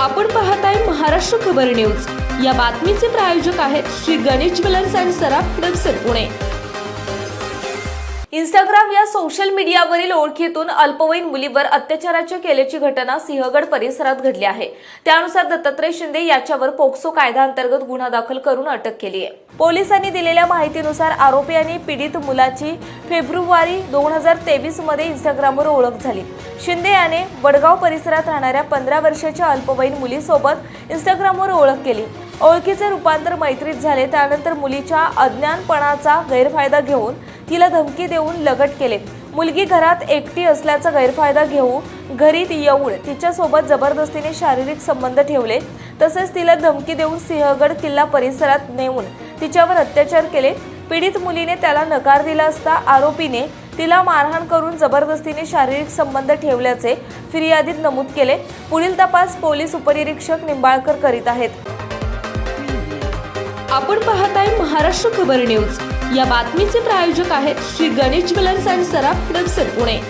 आपण पाहताय महाराष्ट्र खबर न्यूज. या बातमीचे प्रायोजक आहेत Shri Ganesh jewellers and Saraf Hadapsar Pune. Instagram या सोशल मीडियावरील ओळखीतून अल्पवयीन मुलीवर अत्याचाराच्या केल्याची घटना सिंहगड परिसरात घडली आहे. त्यानुसार दत्तात्रय शिंदे याच्यावर पोक्सो कायद्याअंतर्गत गुन्हा दाखल करून अटक केली आहे. पोलिसांनी दिलेल्या माहितीनुसार आरोपी आणि पीडित मुलाची फेब्रुवारी दोन हजार तेवीसमध्ये इंस्टाग्रामवर ओळख झाली. शिंदे याने वडगाव परिसरात राहणाऱ्या पंधरा वर्षाच्या अल्पवयीन मुलीसोबत इंस्टाग्रामवर ओळख केली. ओळखीचे रूपांतर मैत्रीत झाले त्यानंतर मुलीच्या अज्ञानपणाचा गैरफायदा घेऊन तिला धमकी देऊन लगट केले. मुलगी घरात एकटी असल्याचा गैरफायदा घेऊन घरी येऊन तिच्यासोबत जबरदस्तीने शारीरिक संबंध ठेवले तसेच तिला धमकी देऊन सिंहगड किल्ला परिसरात नेऊन तिच्यावर अत्याचार केले. पीडित मुलीने त्याला नकार दिला असता आरोपीने तिला मारहाण करून जबरदस्तीने शारीरिक संबंध ठेवल्याचे फिर्यादीत नमूद केले. पुढील तपास पोलीस उपनिरीक्षक निंबाळकर करीत आहेत. आपण पाहत आहे महाराष्ट्र खबर न्यूज. या बातमीचे प्रायोजक आहेत श्री गणेश ज्वेलर्स अँड सराफ हडपसर पुणे.